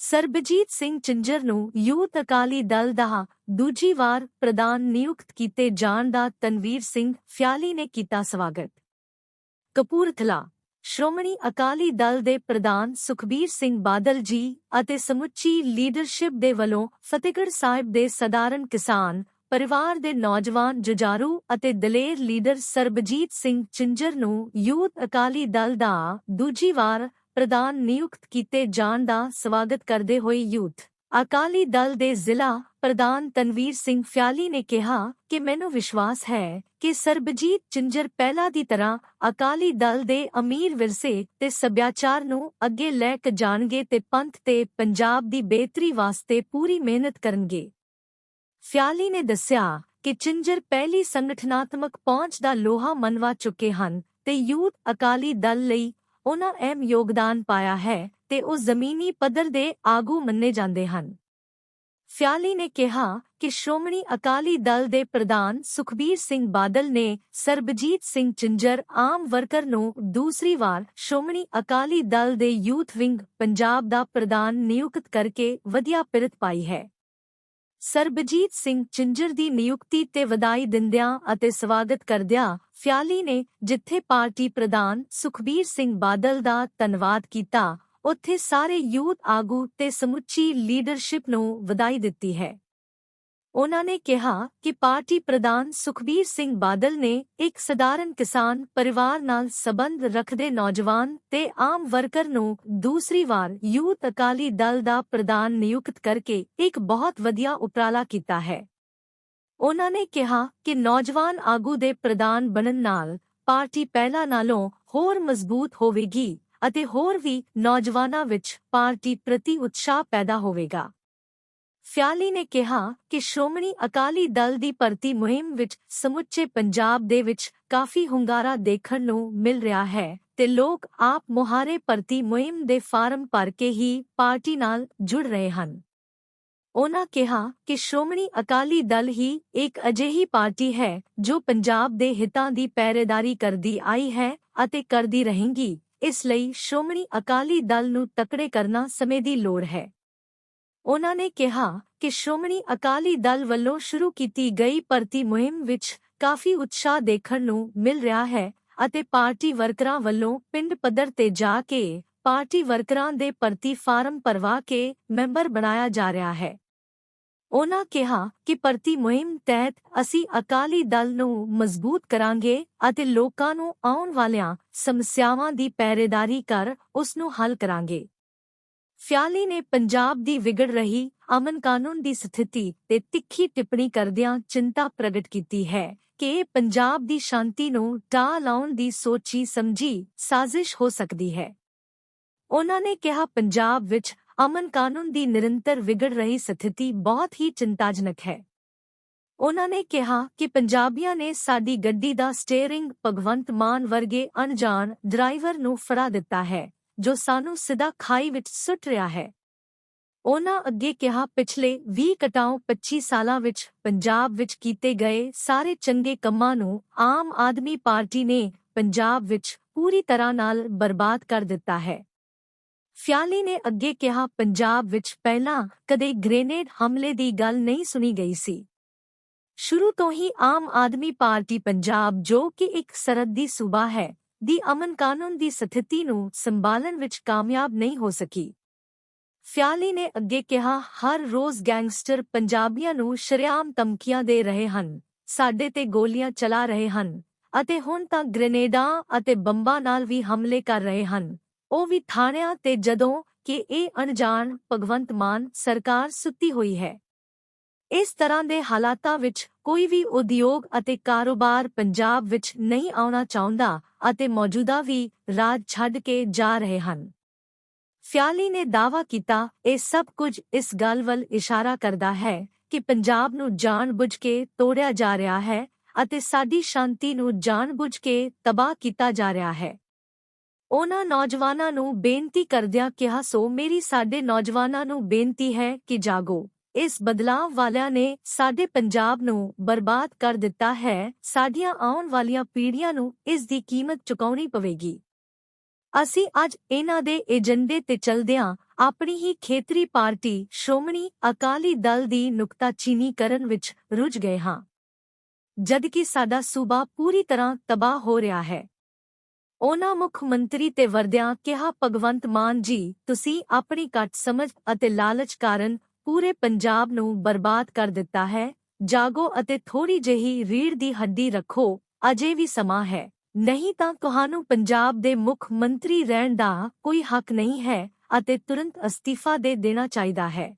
ਸਰਬਜੀਤ ਸਿੰਘ ਚਿੰਜਰ ਨੂੰ ਯੂਥ ਅਕਾਲੀ ਦਲ ਦਾ ਦੂਜੀ ਵਾਰ ਪ੍ਰਧਾਨ ਨਿਯੁਕਤ ਕੀਤੇ ਜਾਣ ਦਾ ਤਨਵੀਰ ਸਿੰਘ ਫਿਆਲੀ ਨੇ ਕੀਤਾ ਸਵਾਗਤ। ਕਪੂਰਥਲਾ, ਸ਼੍ਰੋਮਣੀ ਅਕਾਲੀ ਦਲ ਦੇ ਪ੍ਰਧਾਨ ਸੁਖਬੀਰ ਸਿੰਘ ਬਾਦਲ ਜੀ ਅਤੇ ਸਮੁੱਚੀ ਲੀਡਰਸ਼ਿਪ ਦੇ ਵੱਲੋਂ ਫਤਿਹਗੜ੍ਹ ਸਾਹਿਬ ਦੇ ਸਧਾਰਨ ਕਿਸਾਨ, ਪਰਿਵਾਰ ਦੇ ਨੌਜਵਾਨ ਜੁਝਾਰੂ ਅਤੇ ਦਲੇਰ ਲੀਡਰ ਸਰਬਜੀਤ ਸਿੰਘ ਚਿੰਜਰ ਨੂੰ ਯੂਥ ਅਕਾਲੀ ਦਲ ਦਾ ਦੂਜੀ ਵਾਰ ਪ੍ਰਧਾਨ ਨਿਯੁਕਤ ਕੀਤੇ ਜਾਣ ਦਾ ਸਵਾਗਤ ਕਰਦੇ ਹੋਏ ਯੂਥ, ਅਕਾਲੀ ਦਲ ਦੇ ਜ਼ਿਲ੍ਹਾ ਪ੍ਰਧਾਨ ਤਨਵੀਰ ਸਿੰਘ ਫਿਆਲੀ ਨੇ ਕਿਹਾ ਕਿ ਮੈਨੂੰ ਵਿਸ਼ਵਾਸ ਹੈ ਕਿ ਸਰਬਜੀਤ ਚਿੰਜਰ ਪਹਿਲਾ ਦੀ ਤਰ੍ਹਾਂ ਅਕਾਲੀ ਦਲ ਦੇ ਅਮੀਰ ਵਿਰਸੇ ਤੇ ਸੱਭਿਆਚਾਰ ਨੂੰ ਅੱਗੇ ਲੈ ਕੇ ਜਾਣਗੇ ਤੇ ਪੰਥ ਤੇ ਪੰਜਾਬ ਦੀ ਬਿਹਤਰੀ ਵਾਸਤੇ ਪੂਰੀ ਮਿਹਨਤ ਕਰਨਗੇ। ਫਿਆਲੀ ਨੇ ਦੱਸਿਆ ਕਿ ਚਿੰਜਰ ਪਹਿਲੀ ਸੰਗਠਨਾਤਮਕ ਪਹੁੰਚ ਦਾ ਲੋਹਾ ਮਨਵਾ ਚੁੱਕੇ ਹਨ ਤੇ ਯੂਥ ਅਕਾਲੀ ਦਲ ਲਈ ਉਹਨਾਂ ਅਹਿਮ ਯੋਗਦਾਨ ਪਾਇਆ ਹੈ ਤੇ ਉਹ ਜ਼ਮੀਨੀ ਪੱਧਰ ਦੇ ਆਗੂ ਮੰਨੇ ਜਾਂਦੇ ਹਨ। ਫਿਆਲੀ ਨੇ ਕਿਹਾ ਕਿ ਸ਼੍ਰੋਮਣੀ ਅਕਾਲੀ ਦਲ ਦੇ ਪ੍ਰਧਾਨ ਸੁਖਬੀਰ ਸਿੰਘ ਬਾਦਲ ਨੇ ਸਰਬਜੀਤ ਸਿੰਘ ਚਿੰਜਰ ਆਮ ਵਰਕਰ ਨੂੰ ਦੂਸਰੀ ਵਾਰ ਸ਼੍ਰੋਮਣੀ ਅਕਾਲੀ ਦਲ ਦੇ ਯੂਥ ਵਿੰਗ ਪੰਜਾਬ ਦਾ ਪ੍ਰਧਾਨ ਨਿਯੁਕਤ ਕਰਕੇ ਵਧੀਆ ਪਿਰਤ ਪਾਈ ਹੈ। ਸਰਬਜੀਤ ਸਿੰਘ ਚਿੰਜਰ ਦੀ ਨਿਯੁਕਤੀ ਤੇ ਵਧਾਈ ਦਿੰਦਿਆਂ ਅਤੇ ਸਵਾਗਤ ਕਰਦਿਆਂ ਫਿਆਲੀ ਨੇ ਜਿੱਥੇ ਪਾਰਟੀ ਪ੍ਰਧਾਨ ਸੁਖਬੀਰ ਸਿੰਘ ਬਾਦਲ ਦਾ ਧੰਨਵਾਦ ਕੀਤਾ, ਉੱਥੇ ਸਾਰੇ ਯੂਥ ਆਗੂ ਤੇ ਸਮੁੱਚੀ ਲੀਡਰਸ਼ਿਪ ਨੂੰ ਵਧਾਈ ਦਿੱਤੀ ਹੈ। ਉਨ੍ਹਾਂ ਨੇ ਕਿਹਾ ਕਿ ਪਾਰਟੀ ਪ੍ਰਧਾਨ ਸੁਖਬੀਰ ਸਿੰਘ ਬਾਦਲ ਨੇ ਇੱਕ ਸਧਾਰਨ ਕਿਸਾਨ ਪਰਿਵਾਰ ਨਾਲ ਸਬੰਧ ਰੱਖਦੇ ਨੌਜਵਾਨ ਤੇ ਆਮ ਵਰਕਰ ਨੂੰ ਦੂਸਰੀ ਵਾਰ ਯੂਥ ਅਕਾਲੀ ਦਲ ਦਾ ਪ੍ਰਧਾਨ ਨਿਯੁਕਤ ਕਰਕੇ ਇੱਕ ਬਹੁਤ ਵਧੀਆ ਉਪਰਾਲਾ ਕੀਤਾ ਹੈ। ਉਹਨਾਂ ਨੇ ਕਿਹਾ ਕਿ ਨੌਜਵਾਨ ਆਗੂ ਦੇ ਪ੍ਰਧਾਨ ਬਣਨ ਨਾਲ ਪਾਰਟੀ ਪਹਿਲਾਂ ਨਾਲੋਂ ਹੋਰ ਮਜ਼ਬੂਤ ਹੋਵੇਗੀ ਅਤੇ ਹੋਰ ਵੀ ਨੌਜਵਾਨਾਂ ਵਿੱਚ ਪਾਰਟੀ ਪ੍ਰਤੀ ਉਤਸ਼ਾਹ ਪੈਦਾ ਹੋਵੇਗਾ। ਫਿਆਲੀ ਨੇ ਕਿਹਾ ਕਿ ਸ਼੍ਰੋਮਣੀ ਅਕਾਲੀ ਦਲ ਦੀ ਭਰਤੀ ਮੁਹਿੰਮ ਵਿੱਚ ਸਮੁੱਚੇ ਪੰਜਾਬ ਦੇ ਵਿੱਚ ਕਾਫੀ ਹੁੰਗਾਰਾ ਦੇਖਣ ਨੂੰ ਮਿਲ ਰਿਹਾ ਹੈ ਤੇ ਲੋਕ ਆਪ ਮੁਹਾਰੇ ਭਰਤੀ ਮੁਹਿੰਮ ਦੇ ਫਾਰਮ ਭਰ ਕੇ ਹੀ ਪਾਰਟੀ ਨਾਲ ਜੁੜ ਰਹੇ ਹਨ। ਉਹਨਾਂ ਕਿਹਾ ਕਿ ਸ਼੍ਰੋਮਣੀ ਅਕਾਲੀ ਦਲ ਹੀ ਇੱਕ ਅਜਿਹੀ ਪਾਰਟੀ ਹੈ ਜੋ ਪੰਜਾਬ ਦੇ ਹਿੱਤਾਂ ਦੀ ਪਹਿਰੇਦਾਰੀ ਕਰਦੀ ਆਈ ਹੈ ਅਤੇ ਕਰਦੀ ਰਹੇਗੀ, ਇਸ ਲਈ ਸ਼੍ਰੋਮਣੀ ਅਕਾਲੀ ਦਲ ਨੂੰ ਤਕੜੇ ਕਰਨਾ ਸਮੇਂ ਦੀ ਲੋੜ ਹੈ। ਉਨ੍ਹਾਂ ਨੇ ਕਿਹਾ ਕਿ ਸ਼੍ਰੋਮਣੀ ਅਕਾਲੀ ਦਲ ਵੱਲੋਂ ਸ਼ੁਰੂ ਕੀਤੀ ਗਈ ਭਰਤੀ ਮੁਹਿੰਮ ਵਿੱਚ ਕਾਫੀ ਉਤਸ਼ਾਹ ਦੇਖਣ ਨੂੰ ਮਿਲ ਰਿਹਾ ਹੈ ਅਤੇ ਪਾਰਟੀ ਵਰਕਰਾਂ ਵੱਲੋਂ ਪਿੰਡ ਪੱਧਰ ਤੇ ਜਾ ਕੇ ਪਾਰਟੀ ਵਰਕਰਾਂ ਦੇ ਭਰਤੀ ਫਾਰਮ ਭਰਵਾ ਕੇ ਮੈਂਬਰ ਬਣਾਇਆ ਜਾ ਰਿਹਾ ਹੈ। ਉਹਨਾਂ ਕਿਹਾ ਕਿ ਭਰਤੀ ਮੁਹਿੰਮ ਤਹਿਤ ਅਸੀਂ ਅਕਾਲੀ ਦਲ ਨੂੰ ਮਜ਼ਬੂਤ ਕਰਾਂਗੇ ਅਤੇ ਲੋਕਾਂ ਨੂੰ ਆਉਣ ਵਾਲੀਆਂ ਸਮੱਸਿਆਵਾਂ ਦੀ ਪਹਿਰੇਦਾਰੀ ਕਰ ਉਸ ਨੂੰ ਹੱਲ ਕਰਾਂਗੇ। ਫਿਆਲੀ ਨੇ ਪੰਜਾਬ ਦੀ ਵਿਗੜ ਰਹੀ ਅਮਨ ਕਾਨੂੰਨ ਦੀ ਸਥਿਤੀ ਤੇ ਤਿੱਖੀ ਟਿੱਪਣੀ ਕਰਦਿਆਂ ਚਿੰਤਾ ਪ੍ਰਗਟ ਕੀਤੀ ਹੈ ਕਿ ਇਹ ਪੰਜਾਬ ਦੀ ਸ਼ਾਂਤੀ ਨੂੰ ਢਾਹ ਲਾਉਣ ਦੀ ਸੋਚੀ ਸਮਝੀ ਸਾਜ਼ਿਸ਼ ਹੋ ਸਕਦੀ ਹੈ। ਉਹਨਾਂ ਨੇ ਕਿਹਾ, ਪੰਜਾਬ ਵਿੱਚ ਅਮਨ ਕਾਨੂੰਨ ਦੀ ਨਿਰੰਤਰ ਵਿਗੜ ਰਹੀ ਸਥਿਤੀ ਬਹੁਤ ਹੀ ਚਿੰਤਾਜਨਕ ਹੈ। ਉਹਨਾਂ ਨੇ ਕਿਹਾ ਕਿ ਪੰਜਾਬੀਆਂ ਨੇ ਸਾਡੀ ਗੱਡੀ ਦਾ ਸਟੀਅਰਿੰਗ ਭਗਵੰਤ ਮਾਨ ਵਰਗੇ ਅਣਜਾਣ ਡਰਾਈਵਰ ਨੂੰ ਫੜਾ ਦਿੱਤਾ ਹੈ। ਜੋ ਸਾਨੂੰ ਸਿੱਧਾ ਖਾਈ ਵਿੱਚ ਸੁੱਟ ਰਿਹਾ ਹੈ। ਉਹਨਾਂ ਅੱਗੇ ਕਿਹਾ, ਪਿਛਲੇ 20 ਕਟਾਉ 25 ਸਾਲਾਂ ਵਿੱਚ ਪੰਜਾਬ ਵਿੱਚ ਕੀਤੇ ਗਏ ਸਾਰੇ ਚੰਗੇ ਕੰਮਾਂ ਨੂੰ ਆਮ ਆਦਮੀ ਪਾਰਟੀ ਨੇ ਪੰਜਾਬ ਵਿੱਚ ਪੂਰੀ ਤਰ੍ਹਾਂ ਨਾਲ ਬਰਬਾਦ ਕਰ ਦਿੱਤਾ ਹੈ। ਫਿਆਲੀ ਨੇ ਅੱਗੇ ਕਿਹਾ, ਪੰਜਾਬ ਵਿੱਚ ਪਹਿਲਾਂ ਕਦੇ ਗ੍ਰੇਨੇਡ ਹਮਲੇ ਦੀ ਗੱਲ ਨਹੀਂ ਸੁਣੀ ਗਈ ਸੀ। ਸ਼ੁਰੂ ਤੋਂ ਹੀ ਆਮ ਆਦਮੀ ਪਾਰਟੀ ਪੰਜਾਬ ਜੋ ਕਿ ਇੱਕ ਸਰਹੱਦੀ ਸੂਬਾ ਹੈ ਦੀ ਅਮਨ ਕਾਨੂੰਨ ਦੀ ਸਥਿਤੀ ਨੂੰ ਸੰਭਾਲਣ ਵਿੱਚ ਕਾਮਯਾਬ ਨਹੀਂ ਹੋ ਸਕੀ। ਫਿਆਲੀ ਨੇ ਅੱਗੇ ਕਿਹਾ, ਹਰ ਰੋਜ਼ ਗੈਂਗਸਟਰ ਪੰਜਾਬੀਆਂ ਨੂੰ ਸ਼ਰਿਆਮ ਧਮਕੀਆਂ ਦੇ ਰਹੇ ਹਨ, ਸਾਡੇ ਤੇ ਗੋਲੀਆਂ ਚਲਾ ਰਹੇ ਹਨ, ਅਤੇ ਹੁਣ ਤਾਂ ਗ੍ਰੇਨੇਡਾਂ ਅਤੇ ਬੰਬਾਂ ਨਾਲ ਵੀ ਹਮਲੇ ਕਰ ਰਹੇ ਹਨ। ਉਹ ਵੀ ਥਾਣਿਆਂ ਤੇ ਜਦੋਂ ਕਿ ਇਹ ਅਣਜਾਣ ਭਗਵੰਤ ਮਾਨ ਸਰਕਾਰ ਸੁੱਤੀ ਹੋਈ ਹੈ। ਇਸ ਤਰ੍ਹਾਂ ਦੇ ਹਾਲਾਤਾਂ ਵਿੱਚ ਕੋਈ ਵੀ ਉਦਯੋਗ ਅਤੇ ਕਾਰੋਬਾਰ ਪੰਜਾਬ ਵਿੱਚ ਨਹੀਂ ਆਉਣਾ ਚਾਹੁੰਦਾ ਅਤੇ ਮੌਜੂਦਾ ਵੀ ਰਾਜ ਛੱਡ ਕੇ ਜਾ ਰਹੇ ਹਨ। ਫਿਆਲੀ ਨੇ ਦਾਵਾ ਕੀਤਾ, ਇਹ ਸਭ ਕੁਝ ਇਸ ਗੱਲ ਵੱਲ ਇਸ਼ਾਰਾ ਕਰਦਾ ਹੈ ਕਿ ਪੰਜਾਬ ਨੂੰ ਜਾਣਬੁੱਝ ਕੇ ਤੋੜਿਆ ਜਾ ਰਿਹਾ ਹੈ ਅਤੇ ਸਾਡੀ ਸ਼ਾਂਤੀ ਨੂੰ ਜਾਣਬੁੱਝ ਕੇ ਤਬਾਹ ਕੀਤਾ ਜਾ ਰਿਹਾ ਹੈ। ਉਹਨਾਂ ਨੌਜਵਾਨਾਂ ਨੂੰ ਬੇਨਤੀ ਕਰਦਿਆਂ ਕਿਹਾ, ਸੋ ਮੇਰੀ ਸਾਡੇ ਨੌਜਵਾਨਾਂ ਨੂੰ ਬੇਨਤੀ ਹੈ ਕਿ ਜਾਗੋ। ਇਸ ਬਦਲਾਵ ਵਾਲਿਆਂ ਨੇ ਸਾਡੇ ਪੰਜਾਬ ਨੂੰ ਬਰਬਾਦ ਕਰ ਦਿੱਤਾ ਹੈ। ਸਾਡੀਆਂ ਆਉਣ ਵਾਲੀਆਂ ਪੀੜ੍ਹੀਆਂ ਨੂੰ ਇਸ ਦੀ ਕੀਮਤ ਚੁਕਾਉਣੀ ਪਵੇਗੀ। ਅਸੀਂ ਅੱਜ ਇਹਨਾਂ ਦੇ ਏਜੰਡੇ ਤੇ ਚਲਦਿਆਂ ਆਪਣੀ ਹੀ ਖੇਤਰੀ ਪਾਰਟੀ ਸ਼੍ਰੋਮਣੀ ਅਕਾਲੀ ਦਲ ਦੀ ਨੁਕਤਾਚੀਨੀ ਕਰਨ ਵਿੱਚ ਰੁੱਝ ਗਏ ਹਾਂ। ਜਦਕਿ ਸਾਡਾ ਸੂਬਾ ਪੂਰੀ ਤਰ੍ਹਾਂ ਤਬਾਹ ਹੋ ਰਿਹਾ ਹੈ। ਉਹਨਾਂ ਮੁੱਖ ਮੰਤਰੀ ਤੇ ਵਰਦਿਆਂ ਕਿਹਾ, ਭਗਵੰਤ ਮਾਨ ਜੀ, ਤੁਸੀਂ ਆਪਣੀ ਘੱਟ ਸਮਝ ਅਤੇ ਲਾਲਚ ਕਾਰਨ ਪੂਰੇ ਪੰਜਾਬ ਨੂੰ ਬਰਬਾਦ ਕਰ ਦਿੱਤਾ ਹੈ। ਜਾਗੋ ਅਤੇ ਥੋੜੀ ਜਿਹੀ ਰੀੜ ਦੀ ਹੱਡੀ ਰੱਖੋ, ਅਜੇ ਵੀ ਸਮਾਂ ਹੈ। ਨਹੀਂ ਤਾਂ ਤੁਹਾਨੂੰ ਪੰਜਾਬ ਦੇ ਮੁੱਖ ਮੰਤਰੀ ਰਹਿਣ ਦਾ ਕੋਈ ਹੱਕ ਨਹੀਂ ਹੈ ਅਤੇ ਤੁਰੰਤ ਅਸਤੀਫਾ ਦੇ ਦੇਣਾ ਚਾਹੀਦਾ ਹੈ।